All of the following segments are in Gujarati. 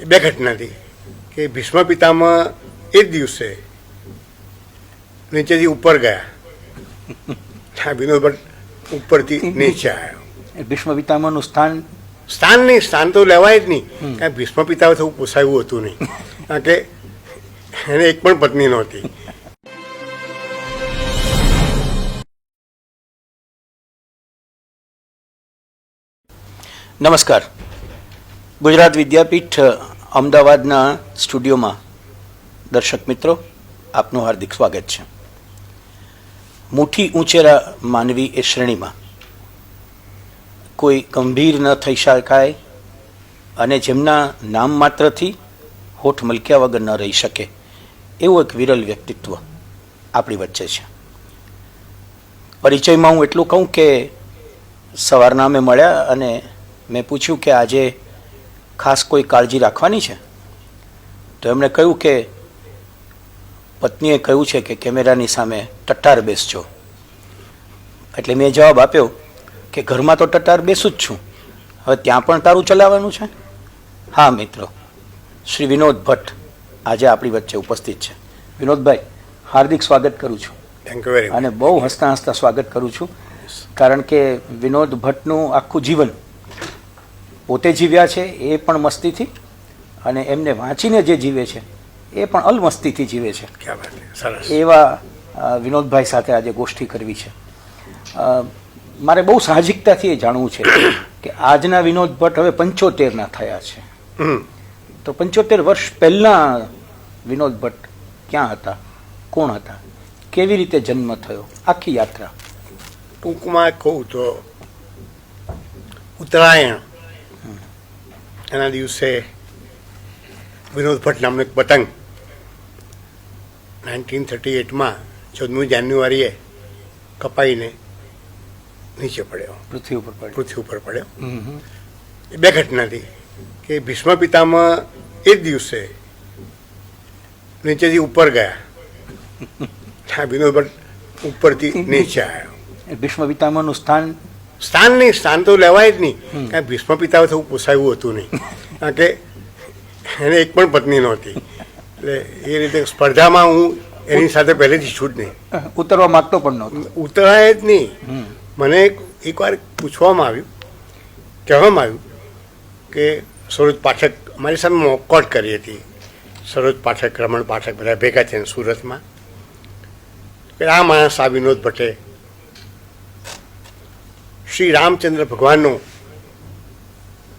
એ બે ઘટનાથી કે ભીષ્મ પિતામાં એ જ દિવસે નીચેથી ઉપર ગયા. હા વિનોદ ભટ્ટ ઉપરથી નીચે આવ્યો. ભીષ્મ પિતામાનું સ્થાન? સ્થાન નહીં સ્થાન તો લેવાય જ નહીં. કારણ કે ભીષ્મ પિતા થવું પોસાયું હતું નહીં. કારણ કે એને એક પણ પત્ની નહોતી. નમસ્કાર. ગુજરાત વિદ્યાપીઠ, અમદાવાદના સ્ટુડિયોમાં. દર્શક મિત્રો, આપનું હાર્દિક સ્વાગત છે. મુઠ્ઠી ઊંચેરા માનવી એ શ્રેણીમાં. કોઈ ગંભીર ન થઈ શકાય અને જેમના નામ માત્રથી હોઠ મલક્યા વગર ન રહી શકે, એવું એક વિરલ વ્યક્તિત્વ આપણી વચ્ચે છે. પરિચયમાં હું એટલું કહું કે સવારના અમે મળ્યા અને મેં પૂછ્યું કે આજે ખાસ કોઈ કાળજી રાખવાની છે? તો એમણે કહ્યું કે પત્નીએ કહ્યું છે કે કેમેરાની સામે ટટ્ટાર બેસજો. એટલે મેં જવાબ આપ્યો કે ઘરમાં તો ટટ્ટાર બેસું જ છું. હવે ત્યાં પણ તારું ચલાવવાનું છે? હા મિત્રો. શ્રી વિનોદ ભટ્ટ આજે આપણી વચ્ચે ઉપસ્થિત છે. વિનોદભાઈ હાર્દિક સ્વાગત કરું છું. થેન્ક યુ વેરી અને બહુ હસતા હસતા સ્વાગત કરું છું. કારણ કે વિનોદ ભટ્ટનું આખું જીવન પોતે જીવ્યા છે એ પણ મસ્તીથી અને એમને વાંચીને જે જીવે છે એ પણ અલમસ્તીથી જીવે છે. એવા વિનોદભાઈ સાથે આજે ગોષ્ઠી કરવી છે. મારે બહુ સાહજિકતાથી એ જાણવું છે કે આજના વિનોદ ભટ્ટ હવે પંચોતેરના થયા છે. તો પંચોતેર વર્ષ પહેલાં વિનોદ ભટ્ટ ક્યાં હતા? કોણ હતા? કેવી રીતે જન્મ થયો? આખી યાત્રા. ટૂંકમાં કહું તો ઉત્તરાયણ એના દિવસે વિનોદ ભટ્ટ નામનો એક પતંગ નાઇન્ટીન થર્ટી એટમાં ચૌદમી જાન્યુઆરીએ કપાઈને નીચે પડ્યો. પૃથ્વી ઉપર પડ્યો. પૃથ્વી ઉપર પડ્યો. એ બે ઘટનાથી કે ભીષ્મ પિતામાં એ જ દિવસે નીચેથી ઉપર ગયા. હા વિનોદ ભટ્ટ ઉપરથી નીચે આવ્યો. ભીષ્મ પિતામાનું સ્થાન સ્થાન નહીં સ્થાન તો લેવાય જ નહીં. કારણ ભીષ્મ પિતા થવું પોસાયું હતું નહીં. કારણ કે એને એક પણ પત્ની નહોતી. એટલે એ રીતે સ્પર્ધામાં હું એની સાથે પહેલેથી છું જ નહીં. ઉતરવા માંગતો પણ નહોતો. ઉતરાય જ નહીં. મને એકવાર પૂછવામાં આવ્યું કહેવામાં આવ્યું કે સરોજ પાઠક મારી સામે મોકોટ કરી હતી. સરોજ પાઠક રમણ પાઠક બધા ભેગા થઈને સુરતમાં. આ માણસ આ વિનોદ ભટ્ટે શ્રી રામચંદ્ર ભગવાનનો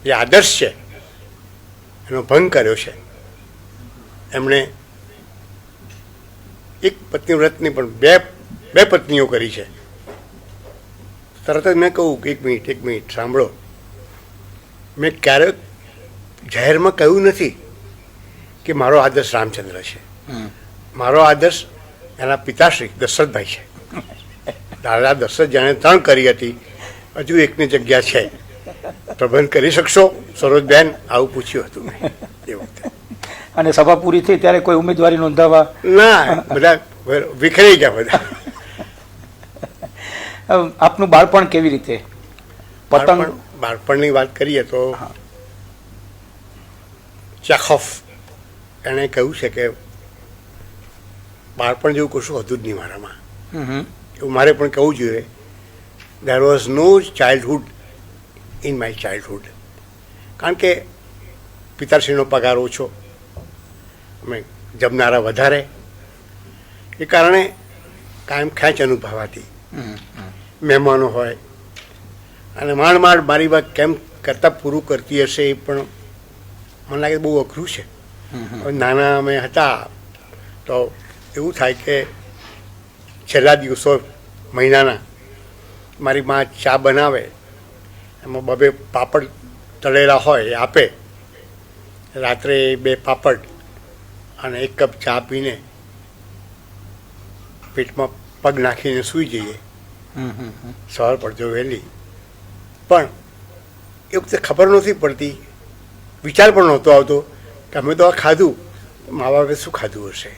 જે આદર્શ છે. એનો ભંગ કર્યો છે. એમણે એક પત્ની વ્રતની પણ બે બે પત્નીઓ કરી છે. તરત જ મેં કહું કે એક મિનિટ એક મિનિટ સાંભળો. મેં ક્યારેક જાહેરમાં કહ્યું નથી કે મારો આદર્શ રામચંદ્ર છે. મારો આદર્શ એના પિતાશ્રી દશરથભાઈ છે. દાદા દશરથ જાણે ત્રણ કરી હતી. હજુ એકની જગ્યા છે. પ્રબંધ કરી શકશો? સરોજબેન આવું પૂછ્યું હતું મેં. એ વખતે. અને સભા પૂરી થઈ ત્યારે કોઈ ઉમેદવારી નોંધાવવા ના બધા વિખરાઈ ગયા બધા. આપનું બાળપણ કેવી રીતે? પતંગ? બાળપણની વાત કરીએ તો ચાખફ. એણે કહ્યું છે કે બાળપણ જેવું કશું હતું જ નહીં મારામાં. એવું મારે પણ કહેવું જોઈએ. There was no childhood in my childhood કારણ કે પિતાશ્રીનો પગાર ઓછો અમે જમનારા વધારે. એ કારણે કાયમ ખેંચ અનુભવાતી. હમ હમ. મહેમાનો હોય. અને માંડ માંડ મારી વાત કેમ કરતાં પૂરું કરતી હશે એ પણ મને લાગે બહુ અઘરું છે. નાના અમે હતા તો એવું થાય કે છેલ્લા દિવસો મહિનાના મારી મા ચા બનાવે એમાં બબે પાપડ તળેલા હોય એ આપે. રાત્રે બે પાપડ અને એક કપ ચા પીને પેટમાં પગ નાખીને સૂઈ જઈએ. સવાર પડજો વહેલી. પણ એ વખતે ખબર નહોતી પડતી વિચાર પણ નહોતો આવતો કે અમે તો આ ખાધું મા બાપે શું ખાધું હશે?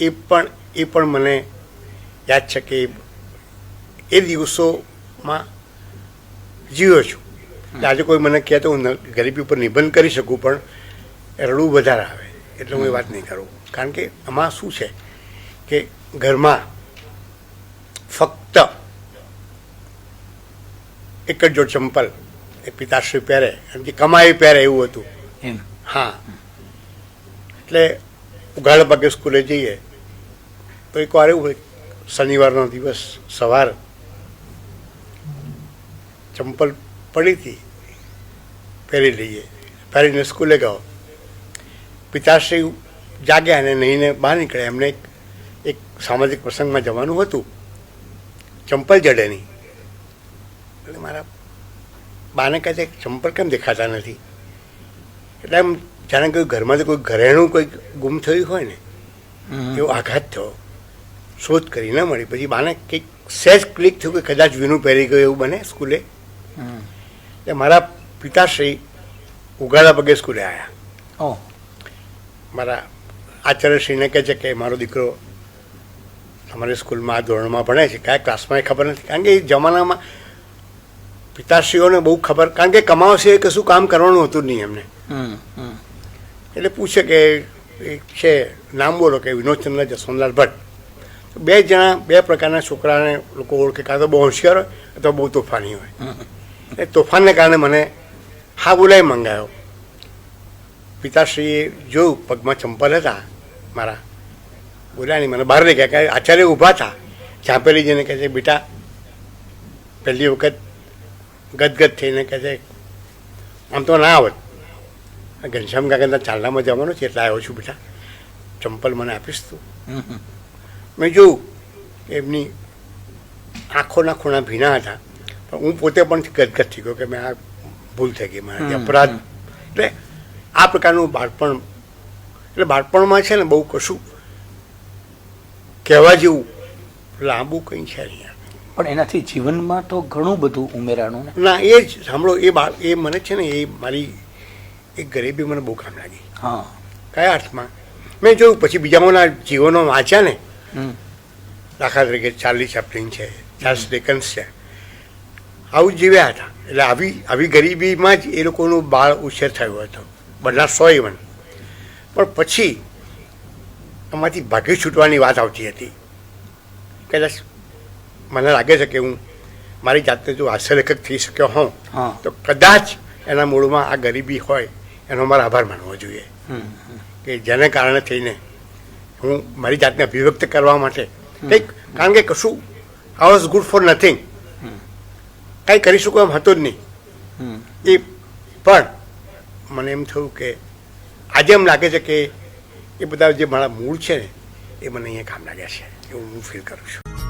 એ પણ એ પણ મને યાદ છે કે એ દિવસોમાં જીવ્યો છું. એટલે આજે કોઈ મને કહે તો હું ગરીબી ઉપર નિબંધ કરી શકું પણ રડવું વધારે આવે. એટલે હું એ વાત નહીં કરું. કારણ કે આમાં શું છે કે ઘરમાં ફક્ત એક જ જોડ ચંપલ એ પિતાશ્રી પહેરે અને જે કમાઈ પહેરે એવું હતું. હા. એટલે ઉઘાડ પગે સ્કૂલે જઈએ તો એક વાર એવું હોય શનિવારનો દિવસ સવાર ચંપલ પડી હતી પહેરી લઈએ. પહેરીને સ્કૂલે ગયો. પિતાશ્રી જાગ્યા અને નહીંને બહાર નીકળ્યા. એમને એક સામાજિક પ્રસંગમાં જવાનું હતું. ચંપલ જડે નહીં. એટલે મારા બાને કહે ચંપલ કેમ દેખાતા નથી? એટલે એમ જાણે કોઈ ઘરમાંથી કોઈ ઘરેણું કોઈ ગુમ થયું હોય ને એવો આઘાત થયો. શોધ કરી ન મળી. પછી બાને કંઈક સહેજ ક્લિક થયું કે કદાચ વીનું પહેરી ગયું એવું બને સ્કૂલે. એટલે મારા પિતાશ્રી ઉગાડા પગે સ્કૂલે આવ્યા મારા આચાર્યશ્રીને કહે છે કે મારો દીકરો અમારી સ્કૂલમાં આ ધોરણમાં ભણે છે. કયા ક્લાસમાં એ ખબર નથી. કારણ કે એ જમાનામાં પિતાશ્રીઓને બહુ ખબર. કારણ કે કમાવશે એ કશું કામ કરવાનું હતું નહીં એમને. એટલે પૂછે કે છે નામ બોલો કે વિનોદચંદ્ર જસવંતલાલ ભટ્ટ. બે જણા બે પ્રકારના છોકરાને લોકો ઓળખે. કાં તો બહુ હોશિયાર હોય અથવા બહુ તોફાની હોય. એ તોફાનને કારણે મને હા બોલાવી મંગાયો. પિતાશ્રીએ જોયું પગમાં ચંપલ હતા મારા. બોલ્યા નહીં મને બહાર લઈ ગયા. કે આચાર્ય ઊભા હતા. ઝાંપેલી જઈને કહે છે બેટા પહેલી વખત ગદગદ થઈને કહે છે આમ તો ના આવત. આ ઘનશ્યામ કાકાના ચાલનામાં જવાનું છે એટલે આવ્યો છું બેટા. ચંપલ મને આપીશ તું. મેં જોયું એમની આંખોના ખૂણા ભીના હતા. હું પોતે પણ ગદગદ થઈ ગયો કે મેં આ ભૂલ થઈ ગઈ મારાથી અપરાધ એટલે આ પ્રકારનું બાળપણ એટલે બાળપણમાં છે ને બહુ કશું કહેવા જેવું લાંબુ કંઈ છે નહીં પણ એનાથી જીવનમાં તો ઘણું બધું ઉમેરાણું ના? એ જ સાંભળો એ બાળ એ મને છે ને એ મારી એ ગરીબી મને બહુ કામ લાગી. હા. કયા અર્થમાં? મેં જોયું પછી બીજામાંના જીવનો વાંચ્યા ને. દાખલા તરીકે ચાર્લી ચેપ્લિન છે ચાર્લ્સ ડેકન્સ છે. આવું જીવ્યા હતા. એટલે આવી આવી ગરીબીમાં જ એ લોકોનું બાળ ઉછેર થયો હતો. બધા સો ઇવન પણ પછી આમાંથી ભાગી છૂટવાની વાત આવતી હતી. કદાચ મને લાગે છે કે હું મારી જાતને જો હાસ્યલેખક થઈ શક્યો હોઉં તો કદાચ એના મૂળમાં આ ગરીબી હોય એનો મારે આભાર માનવો જોઈએ. કે જેને કારણે થઈને હું મારી જાતને અભિવ્યક્ત કરવા માટે કંઈક કારણ કે કશું I was good for nothing કંઈ કરી શકું એમ હતું જ નહીં. એ પણ મને એમ થયું કે આજે એમ લાગે છે કે એ બધા જે મારા મૂળ છે ને એ મને અહીંયા કામ લાગ્યા છે. એવું હું ફીલ કરું છું.